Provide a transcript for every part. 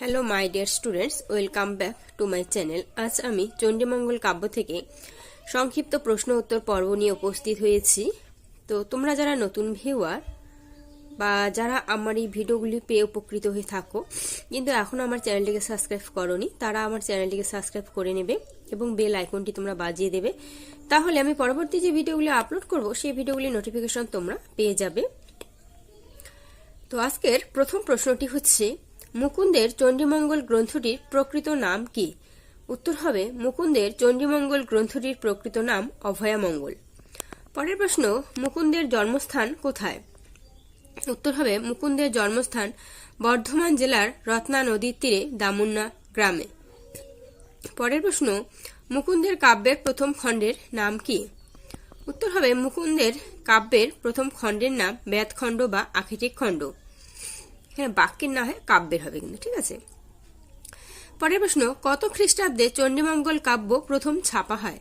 Hello my dear students welcome back to my channel আজ আমি চণ্ডীমঙ্গল কাব্য থেকে সংক্ষিপ্ত প্রশ্ন উত্তর পর্ব নিয়ে উপস্থিত হয়েছি। তো তোমরা যারা নতুন ভিউয়ার বা যারা আমার এই ভিডিওগুলি পেয়ে উপকৃত হয়ে থাকো, কিন্তু এখন আমার চ্যানেলটিকে সাবস্ক্রাইব করনি, তারা আমার চ্যানেলটিকে সাবস্ক্রাইব করে নেবে এবং বেল আইকনটি তোমরা বাজিয়ে দেবে। তাহলে আমি পরবর্তী যে ভিডিওগুলি আপলোড করব, সেই ভিডিওগুলি নোটিফিকেশন তোমরা পেয়ে যাবে। তো আজকের প্রথম প্রশ্নটি হচ্ছে মুকুন্দের চণ্ডীমঙ্গল গ্রন্থটির প্রকৃত নাম কি? উত্তর হবে, মুকুন্দের চণ্ডীমঙ্গল গ্রন্থটির প্রকৃত নাম অভয়ামঙ্গল। পরের প্রশ্ন, মুকুন্দের জন্মস্থান কোথায়? উত্তর হবে, মুকুন্দের জন্মস্থান বর্ধমান জেলার রত্না নদীর তীরে দামুন্না গ্রামে। পরের প্রশ্ন, মুকুন্দের কাব্যের প্রথম খণ্ডের নাম কি? উত্তর হবে, মুকুন্দের কাব্যের প্রথম খণ্ডের নাম ব্যাতখণ্ড বা আখিটিক খণ্ড। এখানে বাক্যের না হয় কাব্যের হবে কিন্তু, ঠিক আছে? পরের প্রশ্ন, কত খ্রিস্টাব্দে চণ্ডীমঙ্গল কাব্য প্রথম ছাপা হয়?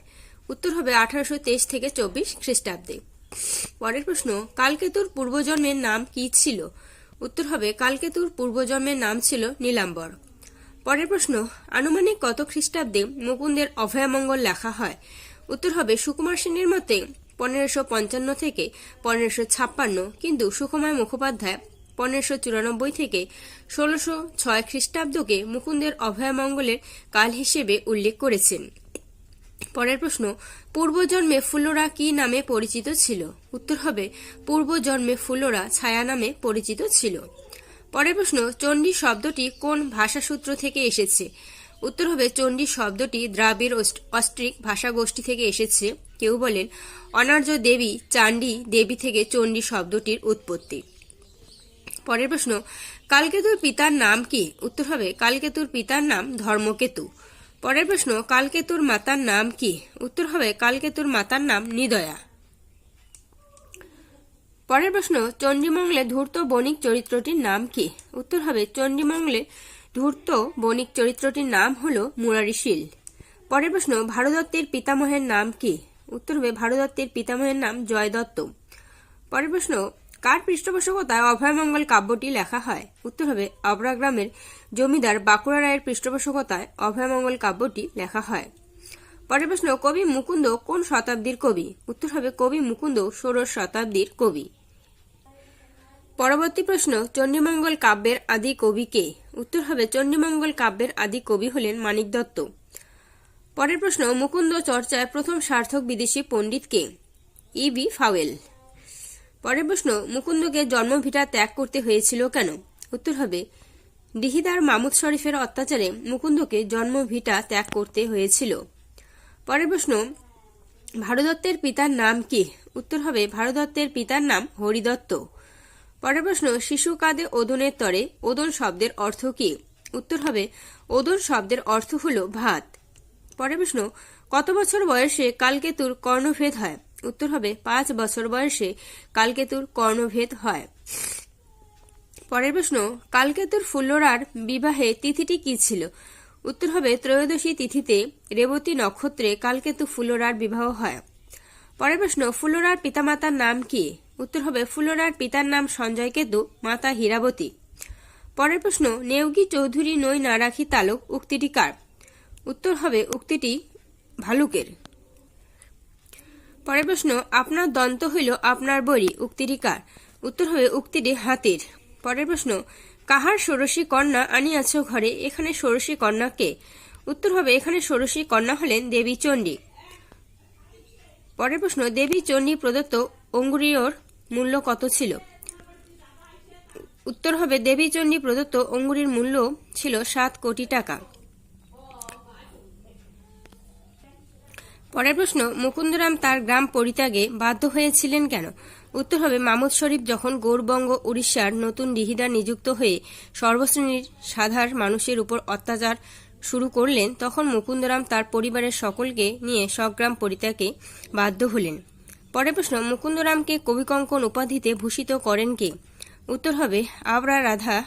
উত্তর হবে আঠারোশো তেইশ থেকে চব্বিশ খ্রিস্টাব্দে। পরের প্রশ্ন, কালকেতুর পূর্বজন্মের নাম কি ছিল? উত্তর হবে, কালকেতুর পূর্বজন্মের নাম ছিল নীলাম্বর। পরের প্রশ্ন, আনুমানিক কত খ্রিস্টাব্দে মুকুন্দের অভয়ামঙ্গল লেখা হয়? উত্তর হবে, সুকুমার সেনের মতে পনেরোশো পঞ্চান্ন থেকে পনেরোশো ছাপ্পান্ন। কিন্তু সুকুমার মুখোপাধ্যায় পনেরোশো চুরানব্বই থেকে ষোলোশো ছয় খ্রিস্টাব্দকে মুকুন্দের অভয়ামঙ্গলের কাল হিসেবে উল্লেখ করেছেন। পরের প্রশ্ন, পূর্বজন্মে ফুলোরা কি নামে পরিচিত ছিল? উত্তর হবে, পূর্বজন্মে ফুলোরা ছায়া নামে পরিচিত ছিল। পরের প্রশ্ন, চণ্ডী শব্দটি কোন ভাষাসূত্র থেকে এসেছে? উত্তর হবে, চণ্ডী শব্দটি দ্রাবিড় অস্ট্রিক ভাষাগোষ্ঠী থেকে এসেছে। কেউ বলেন, অনার্য দেবী চাণ্ডী দেবী থেকে চণ্ডী শব্দটির উৎপত্তি। পরের প্রশ্ন, কালকেতুর পিতার নাম কি? উত্তর হবে, কালকেতুর পিতার নাম ধর্মকেতু। পরের প্রশ্ন, কালকেতুর মাতার নাম কি? উত্তর হবে, কালকেতুর মাতার নাম নিদয়া। পরের প্রশ্ন, চণ্ডীমঙ্গলে ধূর্ত বণিক চরিত্রটির নাম কি? উত্তর হবে, চণ্ডীমঙ্গলে ধূর্ত বণিক চরিত্রটির নাম হল মুরারিশীল। পরের প্রশ্ন, ভারদত্তের পিতামহের নাম কি? উত্তর হবে, ভারদত্তের পিতামহের নাম জয় দত্ত পরের প্রশ্ন কার পৃষ্ঠপোষকতায় অভয়মঙ্গল কাব্যটি লেখা হয়? উত্তর হবে, আবরা গ্রামের জমিদার বাঁকুড়া রায়ের পৃষ্ঠপোষকতায় অভয়মঙ্গল কাব্যটি লেখা হয়। পরের প্রশ্ন, কবি মুকুন্দ কোন শতাব্দীর কবি? উত্তর হবে, কবি মুকুন্দ ষোড়শ শতাব্দীর কবি। পরবর্তী প্রশ্ন, চণ্ডীমঙ্গল কাব্যের আদি কবি কে? উত্তর হবে, চণ্ডীমঙ্গল কাব্যের আদি কবি হলেন মানিক দত্ত। পরের প্রশ্ন, মুকুন্দ চর্চায় প্রথম সার্থক বিদেশি পণ্ডিত কে? ইবি ফাওয়েল। পরের প্রশ্ন, মুকুন্দকে জন্মভিটা ত্যাগ করতে হয়েছিল কেন? উত্তর হবে ডিহিদার মামুদ শরীফের অত্যাচারে মুকুন্দকে জন্মভিটা ত্যাগ করতে হয়েছিল। পরের প্রশ্ন, ভারদত্তের পিতার নাম কি? উত্তর হবে, ভারদত্তের পিতার নাম হরিদত্ত। পরের প্রশ্ন, শিশু কাঁদে ওদনের তরে, ওদন শব্দের অর্থ কি? উত্তর হবে, ওদন শব্দের অর্থ হল ভাত। পরের প্রশ্ন, কত বছর বয়সে কালকেতুর কর্ণভেদ হয়? উত্তর হবে, পাঁচ বছর বয়সে কালকেতুর কর্ণভেদ হয়। পরের প্রশ্ন, কালকেতুর ফুল্লরার বিবাহে তিথিটি কি ছিল? উত্তর হবে, ত্রয়োদশী তিথিতে রেবতী নক্ষত্রে কালকেতু ফুল্লরার বিবাহ হয়। পরের প্রশ্ন, ফুল্লরার পিতামাতার নাম কি? উত্তর হবে, ফুল্লরার পিতার নাম সঞ্জয় কেতু, মাতা হীরাবতী। পরের প্রশ্ন নেউগি চৌধুরী নই না রাখি তালুক উক্তিটি কার? উত্তর হবে, উক্তিটি ভালুকের। পরের প্রশ্ন, আপনার দন্ত হইল আপনার বড়ি, উক্তিটি কার? উত্তর হবে উক্তিটি হাতির। পরের প্রশ্ন, কাহার ষোড়শী কন্যা আনিয়াছ ঘরে, এখানে ষোড়শী কন্যা কে? উত্তর হবে, এখানে ষোড়শী কন্যা হলেন দেবী চণ্ডী। পরের প্রশ্ন, দেবী চণ্ডী প্রদত্ত অঙ্গুরীয়র মূল্য কত ছিল? উত্তর হবে, দেবী চণ্ডী প্রদত্ত অঙ্গুরির মূল্য ছিল সাত কোটি টাকা। পরের প্রশ্ন, মুকুন্দরাম তার গ্রাম পরিত্যাগে বাধ্য হয়েছিলেন কেন? উত্তর হবে, মামুদ শরীফ যখন গৌরবঙ্গ, উড়িষ্যার নতুন ডিহিদার নিযুক্ত হয়ে সর্বশ্রেণীর সাধারণ মানুষের উপর অত্যাচার শুরু করলেন, তখন মুকুন্দরাম তার পরিবারের সকলকে নিয়ে স্বগ্রাম পরিত্যাগে বাধ্য হলেন। পরের প্রশ্ন, মুকুন্দরামকে কবিকঙ্কন উপাধিতে ভূষিত করেন কে? উত্তর হবে আবরা রাধা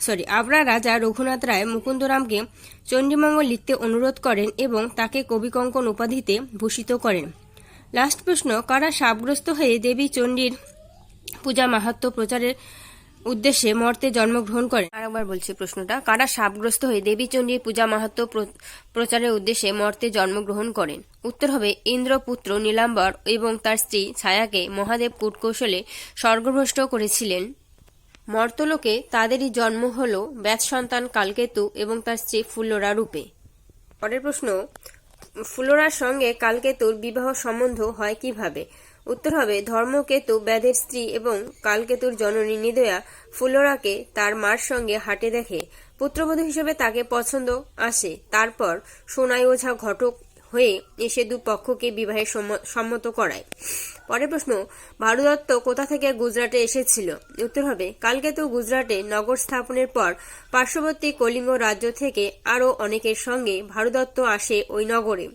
সরি আবরা রাজা রঘুনাথ রায় মুকুন্দরামকে চণ্ডীমঙ্গল লিখতে অনুরোধ করেন এবং তাকে কবিকঙ্কন উপাধিতে ভূষিত করেন। লাস্ট প্রশ্ন, কারা সাপগ্রস্ত হয়ে দেবী চণ্ডীর পূজা মাহাত্ম প্রচারের উদ্দেশ্যে মর্তে জন্মগ্রহণ করেন? আরেকবার বলছি প্রশ্নটা, কারা সাপগ্রস্ত হয়ে দেবী চণ্ডীর পূজা মাহাত্ম প্র- প্রচারের উদ্দেশ্যে মর্তে জন্মগ্রহণ করেন? উত্তর হবে, ইন্দ্রপুত্র, নীলাম্বর এবং তার স্ত্রী ছায়াকে মহাদেব কূটকৌশলে স্বর্গভ্রষ্ট করেছিলেন। মর্তলোকে তাদেরই জন্ম হল ব্যাস সন্তান কালকেতু এবং তার স্ত্রী ফুল্লরা রূপে। পরের প্রশ্ন ফুলোরার সঙ্গে কালকেতুর বিবাহ সম্বন্ধ হয় কীভাবে? উত্তর হবে, ধর্মকেতু ব্যাধের স্ত্রী এবং কালকেতুর জননী নিদয়া ফুলোরাকে তার মার সঙ্গে হাটে দেখে। পুত্রবধূ হিসেবে তাকে পছন্দ আসে। তারপর সোনাই ওঝা ঘটক হয়ে এসে দু পক্ষকে বিবাহে সম্ম- সম্মত করায়। পরের প্রশ্ন ভারদত্ত কোথা থেকে গুজরাটে এসেছিল? উত্তর হবে কালকেতু গুজরাটে নগর স্থাপনের পর পার্শ্ববর্তী কলিঙ্গ রাজ্য থেকে আরও অনেকের সঙ্গে ভারদত্ত আসে ওই নগরে।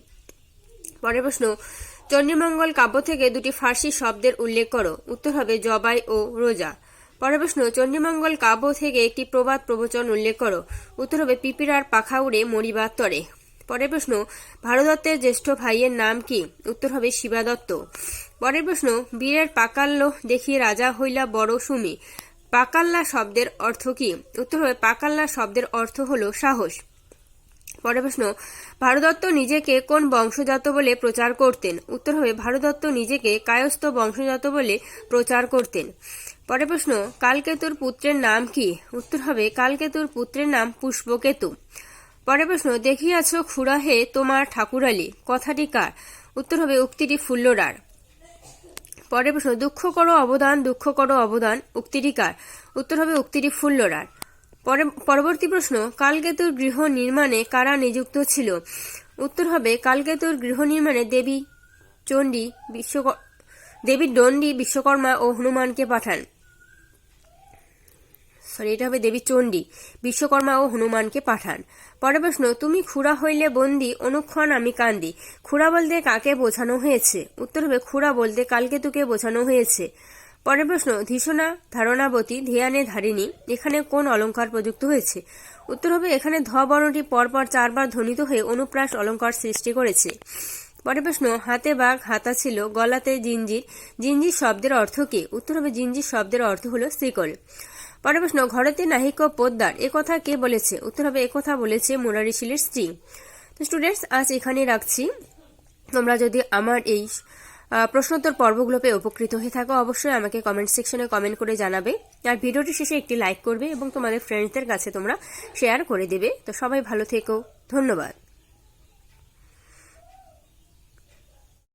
পরের প্রশ্ন চণ্ডীমঙ্গল কাব্য থেকে দুটি ফার্সি শব্দের উল্লেখ করো। উত্তর হবে, জবাই ও রোজা। পরের প্রশ্ন চণ্ডীমঙ্গল কাব্য থেকে একটি প্রবাদ প্রবচন উল্লেখ করো? উত্তর হবে, পিপিরার পাখা উড়ে মরিবার তরে। পরের প্রশ্ন ভারদত্তের জ্যেষ্ঠ ভাইয়ের নাম কি? উত্তর হবে শিবাদত্ত পরের প্রশ্ন, বীরের পাকাল্য দেখি রাজা হইলা বড় সুমি। পাকাল্লা শব্দের অর্থ কি? উত্তর হবে, পাকাল্লা শব্দের অর্থ হল সাহস। পরের প্রশ্ন ভারদত্ত নিজেকে কোন বংশজাত বলে প্রচার করতেন? উত্তর হবে ভারদত্ত নিজেকে কায়স্থ বংশজাত বলে প্রচার করতেন। পরের প্রশ্ন, কালকেতুর পুত্রের নাম কি? উত্তর হবে, কালকেতুর পুত্রের নাম পুষ্পকেতু। পরের প্রশ্ন, দেখিয়াছ খুড়াহে তোমার ঠাকুরালী। কথাটি কার? উত্তর হবে, উক্তিটি ফুল্লরার। পরের প্রশ্ন, দুঃখ করো অবদান, দুঃখ করো অবদান, উক্তিটি কার? উত্তর হবে, উক্তিটি ফুল্লরার। পরে পরবর্তী প্রশ্ন, কালকেতুর গৃহ নির্মাণে কারা নিযুক্ত ছিল? উত্তর হবে, কালকেতুর গৃহ নির্মাণে দেবী চণ্ডী, বিশ্বক, দেবী দণ্ডী, বিশ্বকর্মা ও হনুমানকে পাঠান। সরি, এটা হবে দেবী চণ্ডী, বিশ্বকর্মা ও হনুমানকে পাঠান। পরের প্রশ্ন, তুমি খুড়া হইলে বন্দি, অনুক্ষণ আমি কান্দি। খুড়া বলতে কাকে বোঝানো হয়েছে? উত্তর হবে, খুড়া বলতে কালকে কালকেতুকে বোঝানো হয়েছে। পরের প্রশ্ন, ধীষণা ধারণাবতী ধ্যানে ধারিণী, এখানে কোন অলঙ্কার প্রযুক্ত হয়েছে? উত্তর হবে, এখানে ধ বর্ণটি পরপর চারবার ধ্বনিত হয়ে অনুপ্রাস অলঙ্কার সৃষ্টি করেছে। পরের প্রশ্ন, হাতে বাঘ হাতা ছিল, গলাতে জিঞ্জির। জিঞ্জির শব্দের অর্থ কি? উত্তর হবে, জিঞ্জির শব্দের অর্থ হলো শ্রীকল পরের প্রশ্ন ঘরেতে নাহিক পোদ্দার এ কথা কে বলেছে? উত্তর হবে একথা বলেছে মুরারি শিলের স্ত্রী। তো স্টুডেন্টস আজ এখানে রাখছি। তোমরা যদি আমার এই প্রশ্নোত্তর পর্বগুলো পেয়ে উপকৃত হয়ে থাকো, অবশ্যই আমাকে কমেন্ট সেকশনে কমেন্ট করে জানাবে। আর ভিডিওটি শেষে একটি লাইক করবে এবং তোমাদের ফ্রেন্ডসদের কাছে তোমরা শেয়ার করে দেবে। তো সবাই ভালো থেকো। ধন্যবাদ।